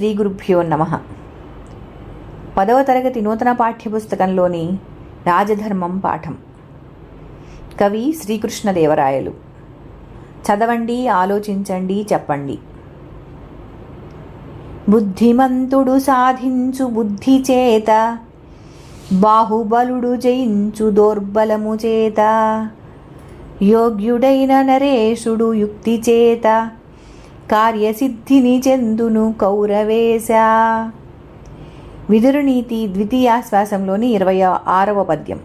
శ్రీ గురుభ్యో నమ. పదవ తరగతి నూతన పాఠ్యపుస్తకంలోని రాజధర్మం పాఠం. కవి శ్రీకృష్ణదేవరాయలు. చదవండి ఆలోచించండి చెప్పండి. బుద్ధిమంతుడు సాధించు బుద్ధి చేత బాహుబలుడు జయించు దౌర్బలము చేత యోగ్యుడైన నరేషుడు యుక్తి చేత కార్యసిద్ధిని చెందును కౌరవేశ. విదురునీతి ద్వితీయాశ్వాసంలోని ఇరవై ఆరవ పద్యం.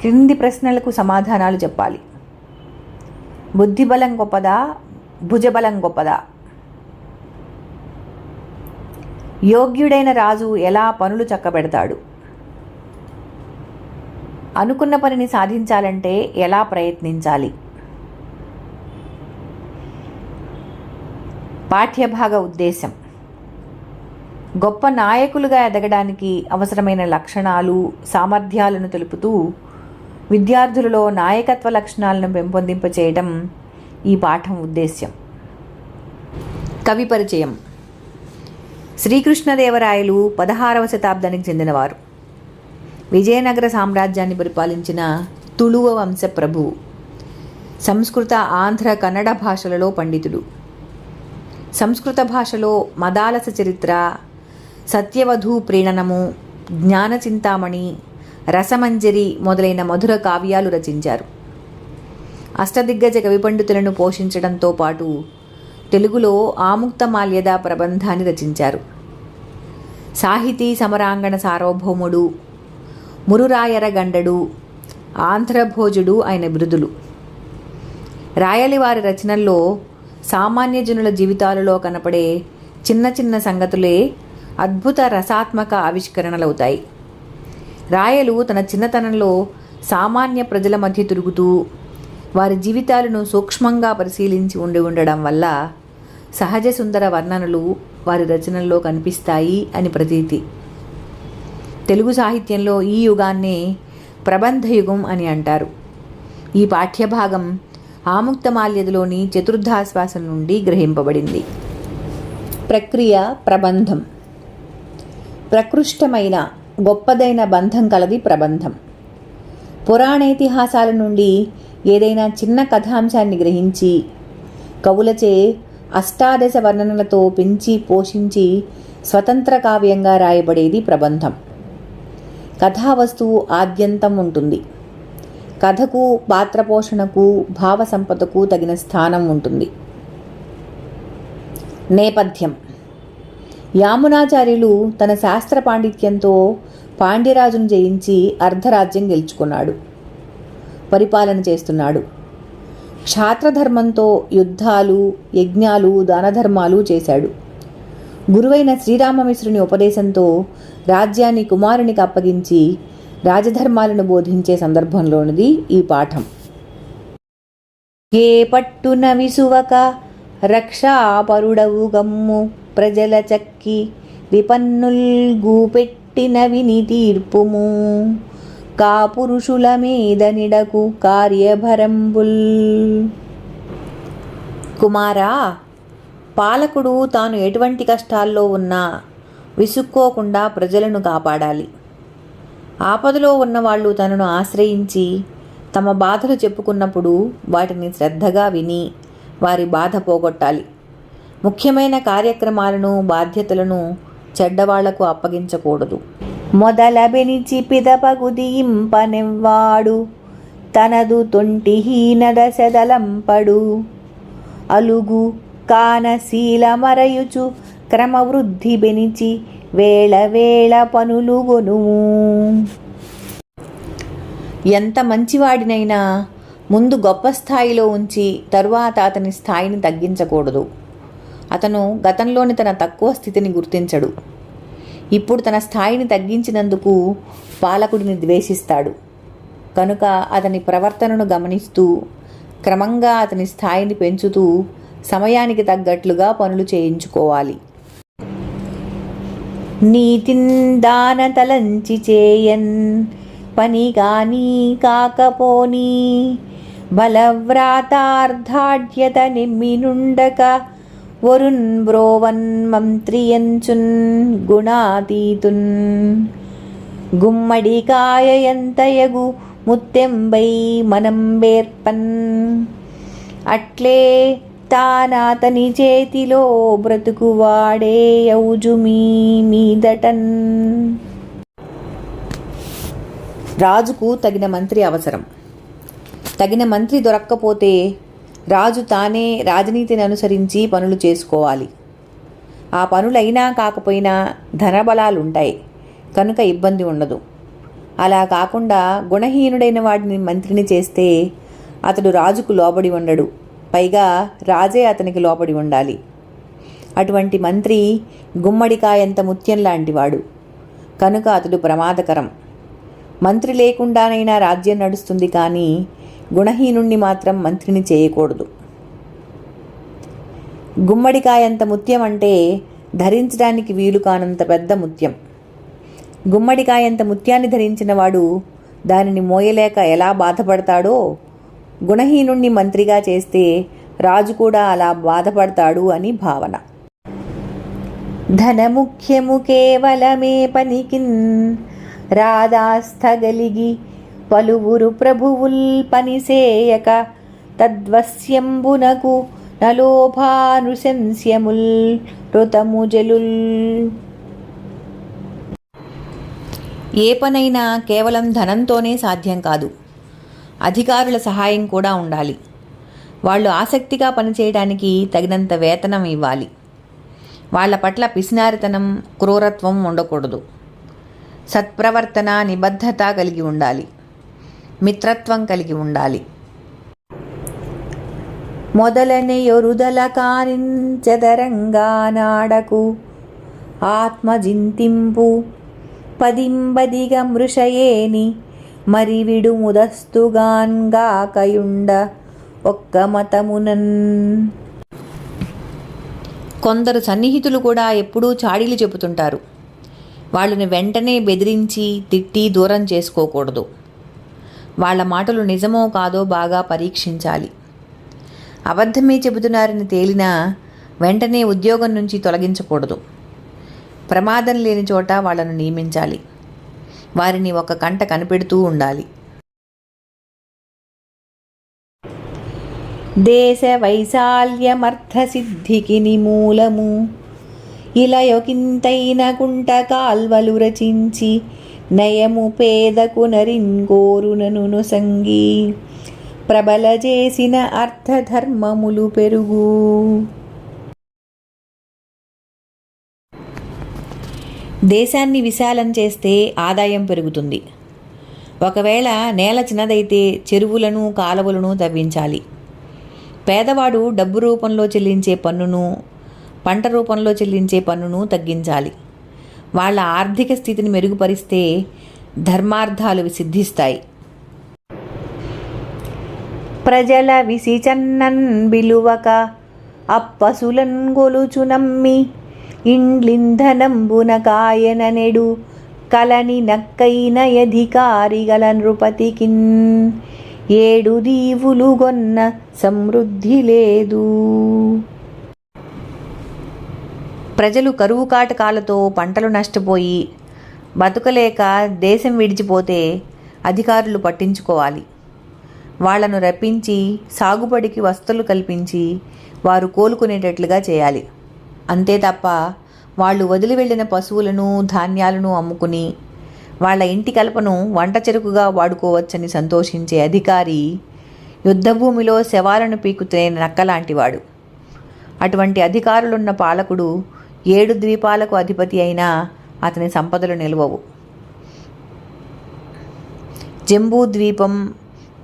క్రింది ప్రశ్నలకు సమాధానాలు చెప్పాలి. బుద్ధిబలం గొప్పదా? భుజబలం గొప్పదా? యోగ్యుడైన రాజు ఎలా పనులు చక్కబెడతాడు? అనుకున్న పనిని సాధించాలంటే ఎలా ప్రయత్నించాలి? పాఠ్యభాగ ఉద్దేశం. గొప్ప నాయకులుగా ఎదగడానికి అవసరమైన లక్షణాలు సామర్థ్యాలను తెలుపుతూ విద్యార్థులలో నాయకత్వ లక్షణాలను పెంపొందింపచేయడం ఈ పాఠం ఉద్దేశ్యం. కవి పరిచయం. శ్రీకృష్ణదేవరాయలు పదహారవ శతాబ్దానికి చెందినవారు. విజయనగర సామ్రాజ్యాన్ని పరిపాలించిన తుళువ వంశ ప్రభువు సంస్కృత ఆంధ్ర కన్నడ భాషలలో పండితుడు. సంస్కృత భాషలో మదాలస చరిత్ర సత్యవధూ ప్రీణనము జ్ఞానచింతామణి రసమంజరి మొదలైన మధుర కావ్యాలు రచించారు. అష్టదిగ్గజ కవి పండితులను పోషించడంతో పాటు తెలుగులో ఆముక్తమాల్యద ప్రబంధాన్ని రచించారు. సాహితీ సమరాంగణ సార్వభౌముడు మురురాయరగండడు ఆంధ్రభోజుడు ఆయన బిరుదులు. రాయలివారి రచనల్లో సామాన్య జనుల జీవితాలలో కనపడే చిన్న చిన్న సంగతులే అద్భుత రసాత్మక ఆవిష్కరణలవుతాయి. రాయలు తన చిన్నతనంలో సామాన్య ప్రజల మధ్య తిరుగుతూ వారి జీవితాలను సూక్ష్మంగా పరిశీలించి ఉండి ఉండడం వల్ల సహజ సుందర వర్ణనలు వారి రచనల్లో కనిపిస్తాయి అని ప్రతీతి. తెలుగు సాహిత్యంలో ఈ యుగాన్నే ప్రబంధ యుగం అని అంటారు. ఈ పాఠ్యభాగం ఆముక్తమాల్యదలోని చతుర్థాశ్వాసం నుండి గ్రహింపబడింది. ప్రక్రియ ప్రబంధం. ప్రకృష్టమైన గొప్పదైన బంధం కలది ప్రబంధం. పురాణేతిహాసాల నుండి ఏదైనా చిన్న కథాంశాన్ని గ్రహించి కవులచే అష్టాదశ వర్ణనలతో పెంచి పోషించి స్వతంత్ర కావ్యంగా రాయబడేది ప్రబంధం. కథావస్తువు ఆద్యంతం ఉంటుంది. కథకు పాత్ర పోషణకు భావ సంపదకు తగిన స్థానం ఉంటుంది. నేపథ్యం. యామునాచార్యులు తన శాస్త్ర పాండిత్యంతో పాండ్యరాజును జయించి అర్ధరాజ్యం గెలుచుకున్నాడు. పరిపాలన చేస్తున్నాడు. క్షాత్రధర్మంతో యుద్ధాలు యజ్ఞాలు దానధర్మాలు చేశాడు. గురువైన శ్రీరామమిశ్రుని ఉపదేశంతో రాజ్యాన్ని కుమారునికి అప్పగించి రాజధర్మాలను బోధించే సందర్భంలోనిది ఈ పాఠం. ఏ పట్టున విసువక రక్షాపరుడవు గమ్ము ప్రజల చక్కి విపన్నుల్ గూపెట్టిన విని తీర్పుము. కాపురుషుల మీద నిడకు కార్యభరంబుల్. కుమారా పాలకుడు తాను ఎటువంటి కష్టాల్లో ఉన్నా విసుక్కోకుండా ప్రజలను కాపాడాలి. ఆపదలో ఉన్నవాళ్ళు తనను ఆశ్రయించి తమ బాధలు చెప్పుకున్నప్పుడు వాటిని శ్రద్ధగా విని వారి బాధ పోగొట్టాలి. ముఖ్యమైన కార్యక్రమాలను బాధ్యతలను చెడ్డవాళ్ళకు అప్పగించకూడదు. మొదల బెనిచి పిదపగుదింపనెవ్వాడు తనదు తొంటిహీన దశదలంపడు అలుగు కానశీల మరయుచు క్రమవృద్ధి బెనిచి వేళ వేళ పనులు గొనుము ఎంత మంచివాడినైనా ముందు గొప్ప స్థాయిలో ఉంచి తరువాత అతని స్థాయిని తగ్గించకూడదు. అతను గతంలోని తన తక్కువ స్థితిని గుర్తించడు. ఇప్పుడు తన స్థాయిని తగ్గించినందుకు పాలకుడిని ద్వేషిస్తాడు. కనుక అతని ప్రవర్తనను గమనిస్తూ క్రమంగా అతని స్థాయిని పెంచుతూ సమయానికి తగ్గట్లుగా పనులు చేయించుకోవాలి. నీతిందాన తలంచి చేయన్ పనిగాని కాకపోని బలవ్రాతార్థాఢ్యత నిమ్మినుండక వరుణ్ బ్రోవన్ మంత్రియంచున్ గుణాతీతున్. గుమ్మడికాయ ఎంతయగు ముత్తెంబై మనం వేర్పన్ అట్లే తానాతని చేతిలో బ్రతుకువాడే మీ మీదటన్. రాజుకు తగిన మంత్రి అవసరం. తగిన మంత్రి దొరక్కపోతే రాజు తానే రాజనీతిని అనుసరించి పనులు చేసుకోవాలి. ఆ పనులైనా కాకపోయినా ధనబలాలు ఉంటాయి కనుక ఇబ్బంది ఉండదు. అలా కాకుండా గుణహీనుడైన వాడిని మంత్రిని చేస్తే అతడు రాజుకు లోబడి ఉండడు. పైగా రాజే అతనికి లోబడి ఉండాలి. అటువంటి మంత్రి గుమ్మడికాయంత ముత్యం లాంటివాడు. కనుక అతడు ప్రమాదకరం. మంత్రి లేకుండానైనా రాజ్యం నడుస్తుంది కానీ గుణహీనుణ్ణి మాత్రం మంత్రిని చేయకూడదు. గుమ్మడికాయంత ముత్యం అంటే ధరించడానికి వీలు కానంత పెద్ద ముత్యం. గుమ్మడికాయంత ముత్యాన్ని ధరించిన వాడు దానిని మోయలేక ఎలా బాధపడతాడో గుణహీనుణ్ణి మంత్రిగా చేస్తే రాజు కూడా అలా బాధపడతాడు అని భావన. ధనముఖ్యము కేవలమే పనికిన్ రాధాస్థగలిగి పలువురు ప్రభువుల్ పనిసేయక తద్వస్యంబునకు నలోభానుశంస్యముల్ ఋతముజలుల్ ఏ పనైనా కేవలం ధనంతోనే సాధ్యం కాదు. అధికారుల సహాయం కూడా ఉండాలి. వాళ్ళు ఆసక్తిగా పనిచేయడానికి తగినంత వేతనం ఇవ్వాలి. వాళ్ళ పట్ల పిసినారితనం క్రూరత్వం ఉండకూడదు. సత్ప్రవర్తన నిబద్ధత కలిగి ఉండాలి. మిత్రత్వం కలిగి ఉండాలి. మొదలనెయొరుదల కానించెదరంగా నాడకు ఆత్మజింతింపు పదింబదిగ మృషయేని మరి విడుముదస్తుగాన్గాకయుండ ఒక్క మతమునన్. కొందరు సన్నిహితులు కూడా ఎప్పుడూ చాడీలు చెబుతుంటారు. వాళ్ళని వెంటనే బెదిరించి తిట్టి దూరం చేసుకోకూడదు. వాళ్ళ మాటలు నిజమో కాదో బాగా పరీక్షించాలి. అబద్ధమే చెబుతున్నారని తేలినా వెంటనే ఉద్యోగం నుంచి తొలగించకూడదు. ప్రమాదం లేని చోట వాళ్ళను నియమించాలి. వారిని ఒక కంట కనిపెడుతూ ఉండాలి. దేశ వైశాల్యమర్థ సిద్ధికి నిమూలము. ఇలయొకింతైన కుంట కాల్వలు రచించి నయము పేదకు నరింగోరునను సంగి ప్రబల చేసిన అర్థధర్మములు పెరుగు. దేశాన్ని విశాలం చేస్తే ఆదాయం పెరుగుతుంది. ఒకవేళ నేల చిన్నదైతే చెరువులను కాలువలను తవ్వించాలి. పేదవాడు డబ్బు రూపంలో చెల్లించే పన్నును పంట రూపంలో చెల్లించే పన్నును తగ్గించాలి. వాళ్ళ ఆర్థిక స్థితిని మెరుగుపరిస్తే ధర్మార్థాలు సిద్ధిస్తాయి. ప్రజల విసిచన్నన్ బిలువక అప్పసులన్ గొలుచు నమ్మి ఇండ్లింధనంబున కాయన నెడు కలని నక్కైన అధికారిగల నృపతికిన్ ఏడు దీవులు గొన్న సమృద్ధి లేదు. ప్రజలు కరువు కాటకాలతో పంటలు నష్టపోయి బతుకలేక దేశం విడిచిపోతే అధికారులు పట్టించుకోవాలి. వాళ్ళను రప్పించి సాగుబడికి వస్తువులు కల్పించి వారు కోలుకునేటట్లుగా చేయాలి. అంతే తప్ప వాళ్ళు వదిలి వెళ్ళిన పశువులను ధాన్యాలను అమ్ముకుని వాళ్ళ ఇంటి కలపను వంట చెరుకుగా వాడుకోవచ్చని సంతోషించే అధికారి యుద్ధభూమిలో శవాలను పీకుతే నక్కలాంటివాడు. అటువంటి అధికారులున్న పాలకుడు ఏడు ద్వీపాలకు అధిపతి అయినా అతని సంపదలు నిలవవు. జంబూ ద్వీపం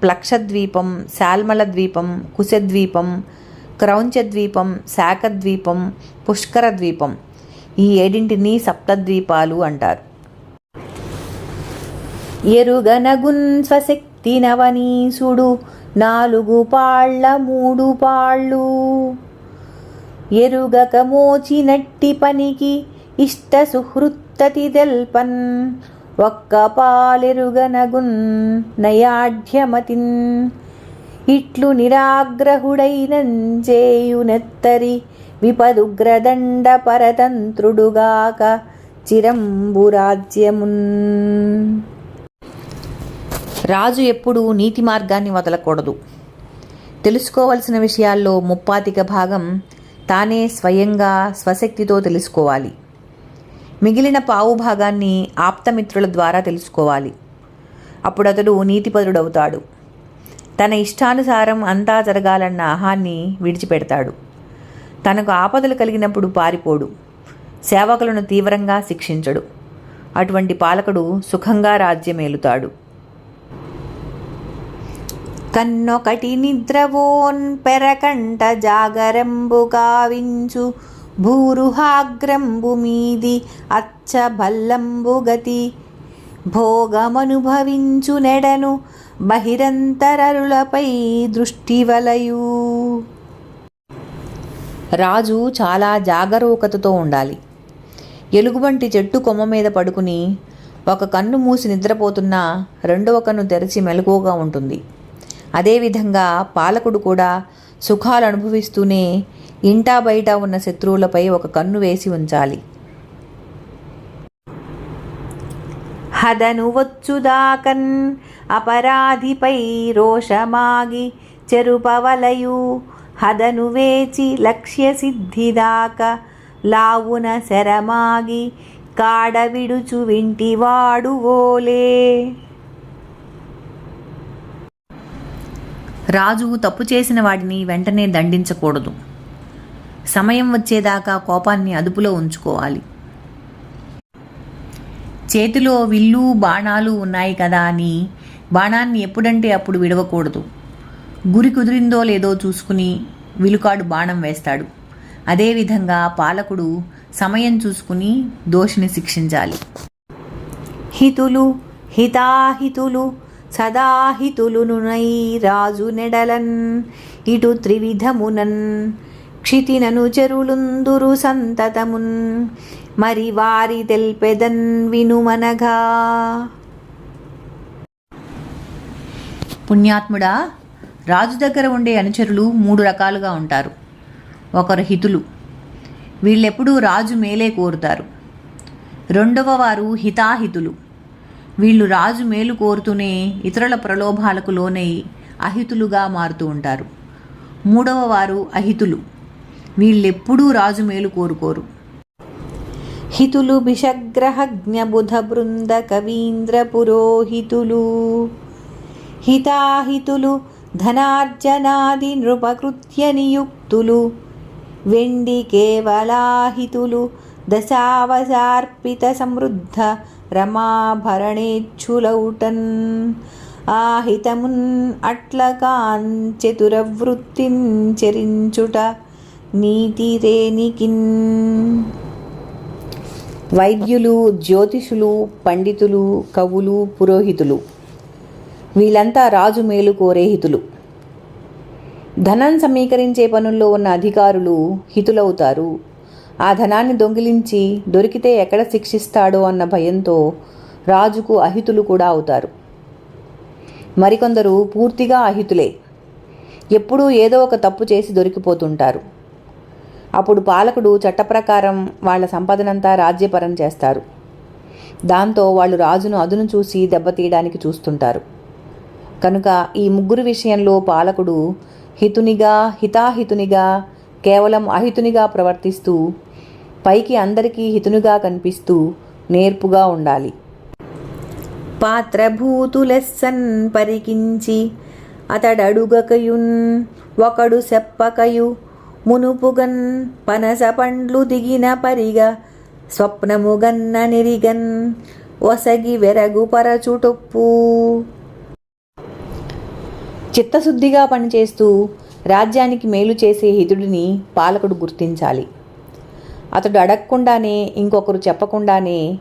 ప్లక్షద్వీపం శాల్మల ద్వీపం కుశద్వీపం క్రౌంచద్వీపం శాఖద్వీపం పుష్కర ద్వీపం ఈ ఏడింటిని సప్తద్వీపాలు అంటారు. ఎరుగనగున్ స్వశక్తి నవనీసుడు నాలుగు పాళ్ళ మూడు పాళ్ళు. ఎరుగక మోచినట్టి పనికి ఇష్ట సుహృత్తతి తెల్పన్. ఒక్క పాలెరుగనగున్ నయాఢ్యమతిన్. ఇట్లు నిరాగ్రహుడైనంజేయునెత్తరి విపదుగ్రదండ పరతంత్రుడుగాక చిరంబురాజ్యమున్ రాజు ఎప్పుడూ నీతి మార్గాన్ని వదలకూడదు. తెలుసుకోవలసిన విషయాల్లో ముప్పాతిక భాగం తానే స్వయంగా స్వశక్తితో తెలుసుకోవాలి. మిగిలిన పావు భాగాన్ని ఆప్తమిత్రుల ద్వారా తెలుసుకోవాలి. అప్పుడు అతడు నీతిపరుడవుతాడు తన ఇష్టానుసారం అంతా జరగాలన్న ఆహాన్ని విడిచిపెడతాడు. తనకు ఆపదలు కలిగినప్పుడు పారిపోడు. సేవకులను తీవ్రంగా శిక్షించడు. అటువంటి పాలకుడు సుఖంగా రాజ్యమేలుతాడు. కన్నొకటి నిద్రవోన్ పెరకంట జాగరంబు గావించు భూరుహాగ్రంబు మీది అచ్చ భల్లంబు గతి. భోగమనుభవించు నెడను బహిరంతరరులపై దృష్టి వలయు రాజు చాలా జాగరూకతతో ఉండాలి. ఎలుగుబంటి చెట్టు కొమ్మ మీద పడుకుని ఒక కన్ను మూసి నిద్రపోతున్నా రెండవ కన్ను తెరిచి మెలకువగా ఉంటుంది. అదేవిధంగా పాలకుడు కూడా సుఖాలు అనుభవిస్తూనే ఇంటా బయట ఉన్న శత్రువులపై ఒక కన్ను వేసి ఉంచాలి. హదను వచ్చుదాకన్ అపరాధిపై రోషమాగి చెరుపవలయు హదను వేచి లక్ష్య సిద్ధిదాక లావున శరమాగి కాడవిడుచు వింటివాడు ఓలే. రాజు తప్పు చేసిన వాడిని వెంటనే దండించకూడదు. సమయం వచ్చేదాకా కోపాన్ని అదుపులో ఉంచుకోవాలి. చేతిలో విల్లు బాణాలు ఉన్నాయి కదా అని బాణాన్ని ఎప్పుడంటే అప్పుడు విడవకూడదు. గురి కుదిరిందో లేదో చూసుకుని విలుకాడు బాణం వేస్తాడు. అదేవిధంగా పాలకుడు సమయం చూసుకుని దోషిని శిక్షించాలి. హితులు హితాహితులు సదాహితులునునై రాజు నెడలన్ ఇటు త్రివిధమునన్ క్షితినను చెరులుందురు సంతతమున్ మరి వారి తెల్పెదన్ వినుమనగా. పుణ్యాత్ముడా రాజు దగ్గర ఉండే అనుచరులు మూడు రకాలుగా ఉంటారు. ఒకరు హితులు. వీళ్ళెప్పుడూ రాజు మేలే కోరుతారు. రెండవ వారు హితాహితులు. వీళ్ళు రాజు మేలు కోరుతూనే ఇతరుల ప్రలోభాలకు లోనై అహితులుగా మారుతూ ఉంటారు. మూడవ వారు అహితులు. వీళ్ళెప్పుడూ రాజు మేలు కోరుకోరు. హితులు బిషగ్రహజ్ఞబుధ బృంద కవీంద్ర పురోహితులు. హితాహితులు ధనార్జనాది నృపకృత్య నియుక్తులు వెండి కేవలాహితులు దశావసార్పిత సమృద్ధ రమాభరణేచ్ఛులౌటన్ ఆహితమున్ అట్లకాన్ చతురవృత్తిన్ చరించుట నీతిరేనికిన్ వైద్యులు జ్యోతిషులు పండితులు కవులు పురోహితులు. వీళ్ళంతా రాజు మేలు కోరే హితులు. ధనం సమీకరించే పనుల్లో ఉన్న అధికారులు హితులవుతారు. ఆ ధనాన్ని దొంగిలించి దొరికితే ఎక్కడ శిక్షిస్తాడో అన్న భయంతో రాజుకు అహితులు కూడా అవుతారు. మరికొందరు పూర్తిగా అహితులే. ఎప్పుడూ ఏదో ఒక తప్పు చేసి దొరికిపోతుంటారు. అప్పుడు పాలకుడు చట్టప్రకారం వాళ్ళ సంపదనంతా రాజ్యపరం చేస్తారు. దాంతో వాళ్ళు రాజును అదును చూసి దెబ్బతీయడానికి చూస్తుంటారు. కనుక ఈ ముగ్గురు విషయంలో పాలకుడు హితునిగా హితాహితునిగా కేవలం అహితునిగా ప్రవర్తిస్తూ పైకి అందరికీ హితునిగా కనిపిస్తూ నేర్పుగా ఉండాలి. పాత్రభూతులెస్సన్ పరికించి అతడడుగకయున్ ఒకడు సెప్పకయు మునుపుగన్ పనస పండ్లు దిగిన పరిగ స్వప్నముగన్న నిరిగన్ ఒసగి వెరగు పరచుటొప్పు. చిత్తశుద్ధిగా పనిచేస్తూ రాజ్యానికి మేలు చేసే హితుడిని పాలకుడు గుర్తించాలి. అతడు అడగకుండానే ఇంకొకరు చెప్పకుండానే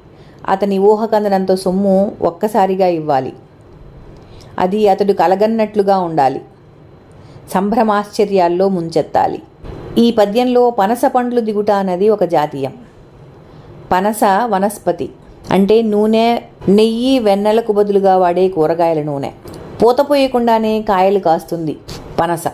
అతని ఊహకందనంత సొమ్ము ఒక్కసారిగా ఇవ్వాలి. అది అతడు కలగన్నట్లుగా ఉండాలి. సంభ్రమాశ్చర్యాల్లో ముంచెత్తాలి. ఈ పద్యంలో పనస పండ్లు దిగుట అన్నది ఒక జాతీయం. పనస వనస్పతి అంటే నూనె నెయ్యి వెన్నెలకు బదులుగా వాడే కూరగాయల నూనె. పూత పోయకుండానే కాయలు కాస్తుంది. పనస.